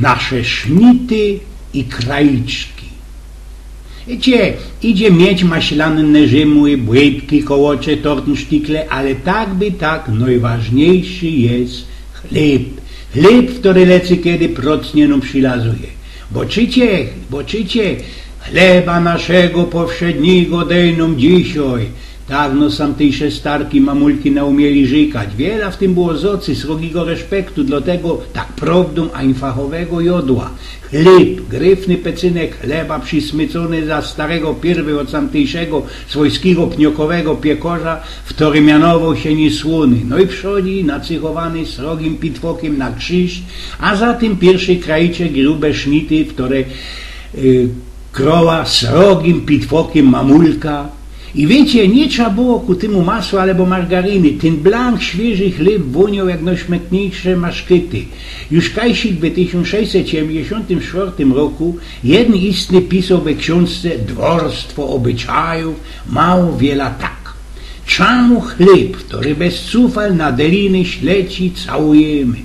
nasze sznity i krajczki. Wiecie, idzie mieć maślane Rzymu, błędki, kołocze, tortensztikle, ale tak by tak, najważniejszy jest chleb. Chleb, który lecy kiedy procnie nam przylazuje. Bo czycie, bo czycie, chleba naszego powszedniego dej nam dzisiaj, Dawno sam tejże starki mamulki naumieli żykać. Wiele w tym było zocy, srogiego respektu, dlatego tak prawdą, a jodła. Chleb, gryfny pecynek chleba przysmycony za starego pierwy od tamtejszego swojskiego pniokowego piekorza, w którym mianował się niesłony. No i przodzi nacychowany srogim pitwokiem na krzyż, a za tym pierwszy krajcze grube sznity, w które y, kroła srogim pitwokiem mamulka, i wiecie, nie trzeba było ku temu masła albo margaryny. Ten blank świeży chleb woniał jak najśmietniejsze maszkyty. Już kajsik w 1674 roku jeden istny pisał we książce Dworstwo obyczajów mało wiele tak. Czemu chleb, który bez cufal na deliny śleci całujemy?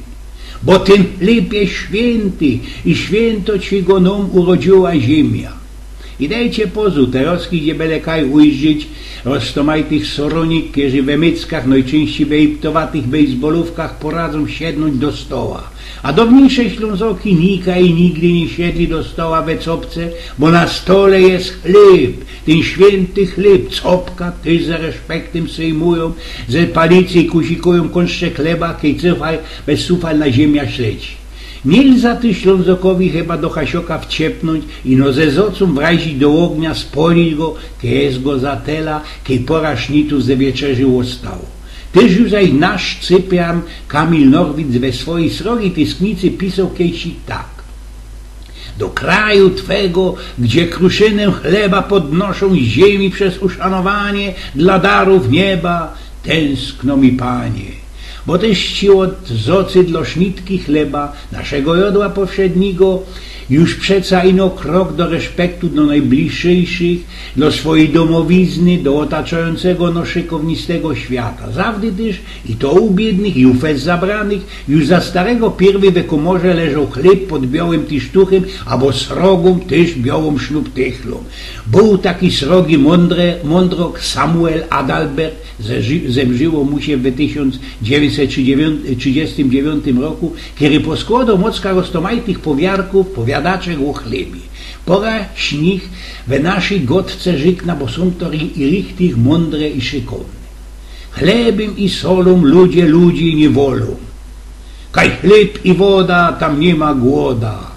Bo ten chleb jest święty i święto ci go nam urodziła ziemia. I dajcie pozu, teraz gdzie belekaj ujrzeć roztomajtych soronik, którzy we myckach, najczęściej we iptowatych bejsbolówkach poradzą siednąć do stoła. A dawniejsze ślązoki nika i nigdy nie siedli do stoła we copce, bo na stole jest chleb, ten święty chleb, copka, ty za respektem sejmują, ze palicy kusikują konszcze chleba, kiedy cyfaj bez sufal na ziemia śledzi. Nilza ty Ślązokowi chyba do Hasioka wciepnąć i no ze zocum wrazić do ognia, spolić go, kies go zatela, kie pora sznitu ze wieczerzy ostało. Tyż już nasz Cyprian Kamil Norwid we swojej srogi tysknicy pisał kiesi tak. Do kraju Twego, gdzie kruszynę chleba podnoszą ziemi przez uszanowanie dla darów nieba, tęskno mi Panie bo też ci od zocy dla sznitki chleba, naszego jodła powszedniego, już przeca ino krok do respektu do najbliższych, do swojej domowizny, do otaczającego no szykownistego świata. Zawdy też i to u biednych, i u fez zabranych, już za starego pierwy we komorze leżał chleb pod białym tysztuchem, albo srogą też białą ślub tychlą. Był taki srogi mądre, mądrok Samuel Adalbert, zemrzyło mu się w 1939 roku, kiedy poskładał mocka roztomajtych powiarków, powiadaczek o chlebie. Pora śnich we naszej gotce żykna, bo są to i richtig mądre i szykowne. Chlebem i solą ludzie ludzi nie wolą. Kaj chleb i woda, tam nie ma głoda.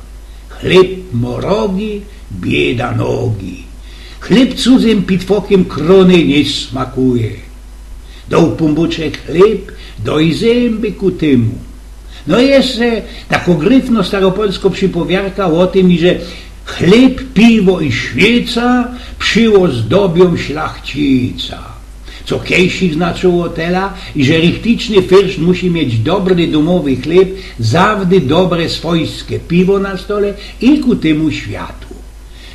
Chleb morogi, bieda nogi. Chleb cudzym pitwokiem krony nie smakuje. Dał pumbuczek chleb, do i zęby ku temu. No jeszcze taką gryfno staropolską przypowiarka o tym, że chleb, piwo i świeca przyło zdobią szlachcica. Co kiejsik znaczyło tela i że richtyczny fyrst musi mieć dobry domowy chleb, zawdy dobre swojskie piwo na stole i ku temu światu.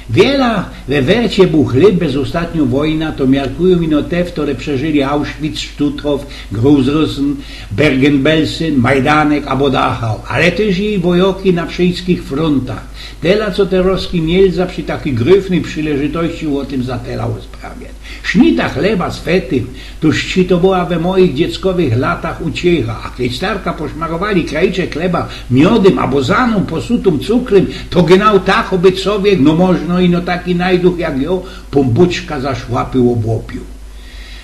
Wiela we wercie był chleb bez ostatnią wojna, to miarkują ino te, które przeżyli Auschwitz, Stutthof, Gruzrusen, Bergen-Belsen, Majdanek albo Dachau, ale też i wojoki na wszystkich frontach. Tela, co te roski mielza przy takiej gryfnej przyleżytości o tym zatelało sprawiać. Sznita chleba z fetym, tuż ci to była we moich dzieckowych latach uciecha, a kiedy starka poszmarowali krajcze chleba miodem albo zaną posutą cukrem, to genau tak oby człowiek, no można i no taki najduch jak ją, pombuczka zaszłapył obłopił.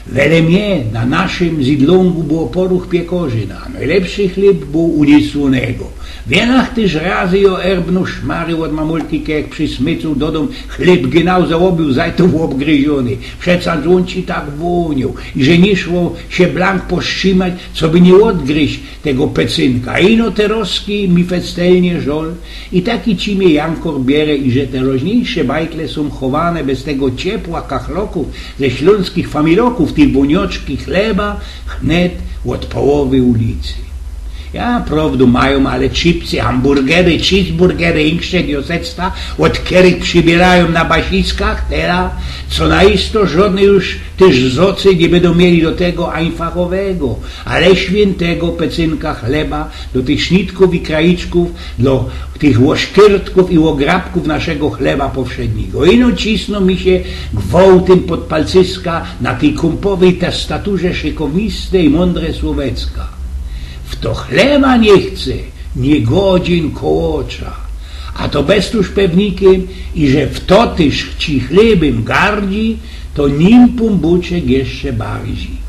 Wele mnie na naszym zidlągu było poruch piekorzyna, najlepszy chleb był unisłonego. Wielach też razy o erbnu szmary od mamulki, jak przy smycu dodom chleb genau załobił, zajtów obgryziony. Przeca ci tak wonił i że nie szło się blank powstrzymać, co by nie odgryźć tego pecynka. Ino te roski mi festelnie żol i taki ci mnie Jankor bierze i że te roźniejsze bajtle są chowane bez tego ciepła kachloków ze śląskich familoków, tych bunioczki chleba, chnet od połowy ulicy. Ja, prawdu mają, ale chipsy, hamburgery, cheeseburgery, insze diosectwa, od kiedy przybierają na basiskach, teraz co naisto żadne już też zocy nie będą mieli do tego ani fachowego, ale świętego pecynka chleba do tych sznitków i kraiczków, do tych łoszkiertków i ograbków naszego chleba powszedniego. Ino cisną mi się gwałtem pod palcyska na tej kumpowej tastaturze szykowiste i mądre słowecka. W to chleba nie chce, nie godzin kołocza. A to bez tuż pewnikiem, i że w to tyż chci chlebem gardzi, to nim pumbuczek jeszcze bardziej.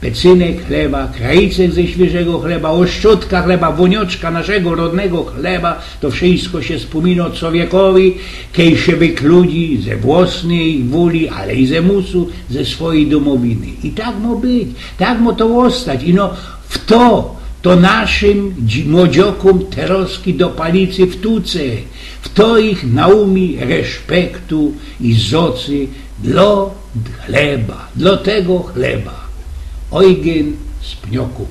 Pecynek chleba, krajcek ze świeżego chleba, oszczutka chleba, wonioczka naszego rodnego chleba, to wszystko się wspomina człowiekowi, kejszewyk ludzi ze własnej woli, ale i ze musu, ze swojej domowiny. I tak ma być, tak ma to ostać. I no w to, to naszym młodziokom teroski do palicy w tuce, w to ich naumi respektu i zocy dla chleba, dla tego chleba. Eugen z Pnioków.